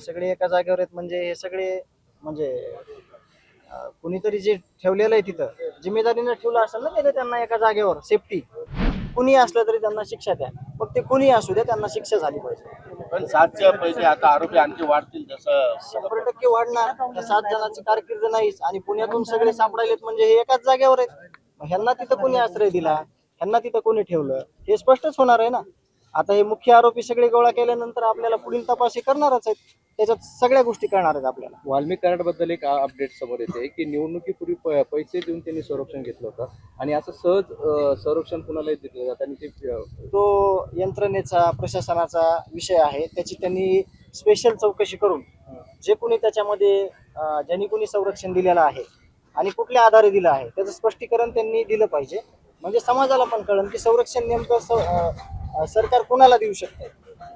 सगळे एका जागेवर आहेत. म्हणजे हे सगळे म्हणजे अं, कुणीतरी जे ठेवलेलं आहे तिथं जिम्मेदारीनं ठेवलं असेल ना त्याने त्यांना एका जागेवर सेफ्टी कुणी असलं तरी त्यांना शिक्षा द्या. मग ते कुणी असू द्या त्यांना शिक्षा झाली पाहिजे. पण सातच्या पहिले आता आरोपी आणखी वाढतील जसं शंभर टक्के वाढणार. त्या सात जणांची कारकीर्द नाहीच. आणि पुण्यातून सगळे सापडायलेत म्हणजे हे एकाच जागेवर आहेत. मग ह्यांना तिथं कोणी आश्रय दिला? ह्यांना तिथं कोणी ठेवलं? हे स्पष्टच होणार आहे ना. आता हे मुख्य आरोपी सगळे गोळा केल्यानंतर आपल्याला पुढील तपास हे करणारच आहेत. त्याच्यात सगळ्या गोष्टी कळणार आहेत आपल्याला. वाल्मिक कराडबद्दल एक अपडेट समोर येते की निवडणुकीपूर्वी प- पैसे देऊन त्यांनी संरक्षण घेतलं होतं. आणि असं सहज अं, संरक्षण कुणालाही दिलं जातं आणि ते अं, तो यंत्रणेचा प्रशासनाचा विषय आहे. त्याची त्यांनी स्पेशल चौकशी करून जे कोणी त्याच्यामध्ये अं, ज्यांनी कोणी संरक्षण दिलेलं आहे आणि कुठल्या आधारे दिलं आहे त्याचं स्पष्टीकरण त्यांनी दिलं पाहिजे. म्हणजे समाजाला पण कळन की संरक्षण नेमकं स- अं, अं, सरकार कोणाला देऊ शकते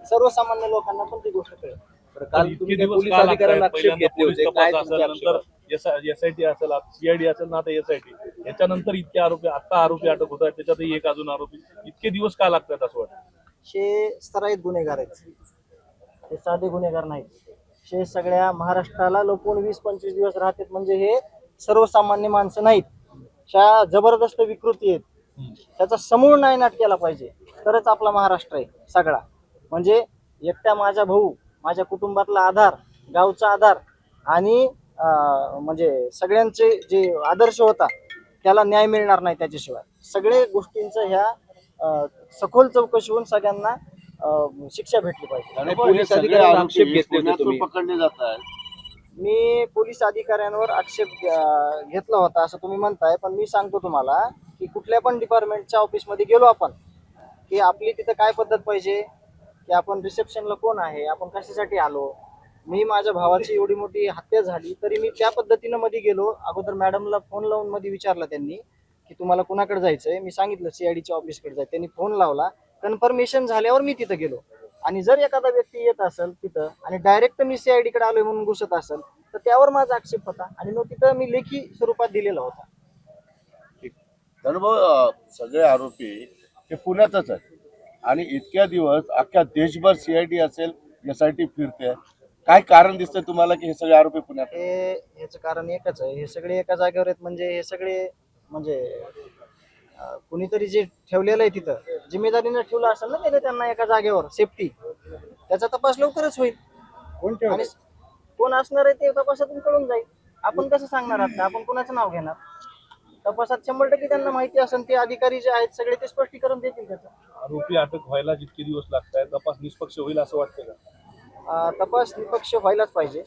सर्वसामान्य लोकांना पण ती गोष्ट कळेल. काल तुम्ही त्या दिवस पोलीस? अधिकाऱ्यांना आक्षेप घेतले पोलीस होते. काय तपास तुमचे असेल, आक्षेप? नंतर एसआयटी असेल सीआयडी असेल ना आता एसआयटी याच्यानंतर इतके आरोपी आता आरोपी अटक होत आहेत त्याच्यातही एक अजून आरोपी. इतके दिवस का लागतात असं वाटतं? हे सराईत गुन्हेगार आहेत. हे साधे गुन्हेगार नाहीत. हे सगळ्या महाराष्ट्राला लपून वीस पंचवीस दिवस राहतात. म्हणजे हे सर्वसामान्य माणसं नाहीत. ह्या जबरदस्त विकृती आहेत. त्याचा समूळ नायनाट केला पाहिजे. तरच आपला महाराष्ट्र आहे सगळा. म्हणजे एकट्या माझा भाऊ माझ्या कुटुंबातला आधार गावचा आधार आणि म्हणजे सगळ्यांचे जे आदर्श होता त्याला न्याय मिळणार नाही त्याच्याशिवाय. सगळे गोष्टींचं ह्या सखोल चौकशी होऊन सगळ्यांना शिक्षा भेटली पाहिजे. पोलीस. पकडले मी पोलीस अधिकाऱ्यांवर आक्षेप घेतला होता असं तुम्ही म्हणताय पण मी सांगतो तुम्हाला की कुठल्या पण डिपार्टमेंटच्या ऑफिसमध्ये गेलो आपण की आपली तिथं काय पद्धत पाहिजे? की आपण रिसेप्शनला कोण आहे? आपण कशासाठी आलो? मी माझ्या भावाची एवढी मोठी हत्या झाली तरी मी त्या पद्धतीनं मध्ये गेलो. अगोदर मॅडमला फोन लावून मध्ये विचारलं त्यांनी की तुम्हाला कुणाकडे जायचंय? मी सांगितलं सीआयडीच्या ऑफिसकडे जाय. त्यांनी फोन लावला. कन्फर्मेशन झाल्यावर मी तिथं गेलो. आणि जर एखादा व्यक्ती येत असेल तिथं आणि डायरेक्ट मी सीआयडी कडे आलोय म्हणून घुसत असेल तर त्यावर माझा आक्षेप होता. आणि मग तिथं मी लेखी स्वरूपात दिलेला होता. धनुभाऊ सगळे आरोपी हे पुण्यातच आहेत. आणि इतक्या दिवस अख्ख्या देशभर सीआयडी असेल एसआयटी फिरते. काय कारण दिसतंय तुम्हाला की हे सगळे आरोपी पुण्यात आहेत? हे ह्याचं कारण एकच आहे. हे सगळे एका जागेवर आहेत म्हणजे हे सगळे म्हणजे अं, कुणीतरी जे ठेवलेलं आहे तिथं जिम्मेदारीनं ठेवलं असेल ना त्याने त्यांना एका जागेवर सेफ्टी त्याचा तपास लवकरच होईल. कोण आणि कोण असणार आहे ते तपासातून कळून जाईल. आपण कसं सांगणार आता? आपण कोणाचं नाव घेणार? तपासात शंभर टक्के त्यांना माहिती असेल ते अधिकारी जे आहेत सगळे ते स्पष्टीकरण देतील त्याचं. आरोपी अटक व्हायला जितके दिवस लागत आहेत तपास निष्पक्ष होईल असं वाटतं का? तपास निपक्ष व्हायलाच पाहिजे.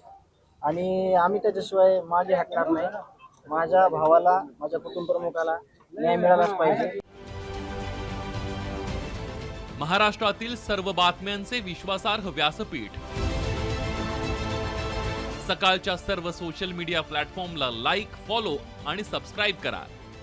आणि आम्ही त्याच्याशिवाय मागे हटणार नाही. माझ्या भावाला माझ्या कुटुंब प्रमुखाला न्याय मिळालाच पाहिजे. महाराष्ट्रातील सर्व बातम्यांचे विश्वासार्ह व्यासपीठ. सकाळच्या सर्व सोशल मीडिया प्लॅटफॉर्मला लाईक फॉलो आणि सबस्क्राईब करा.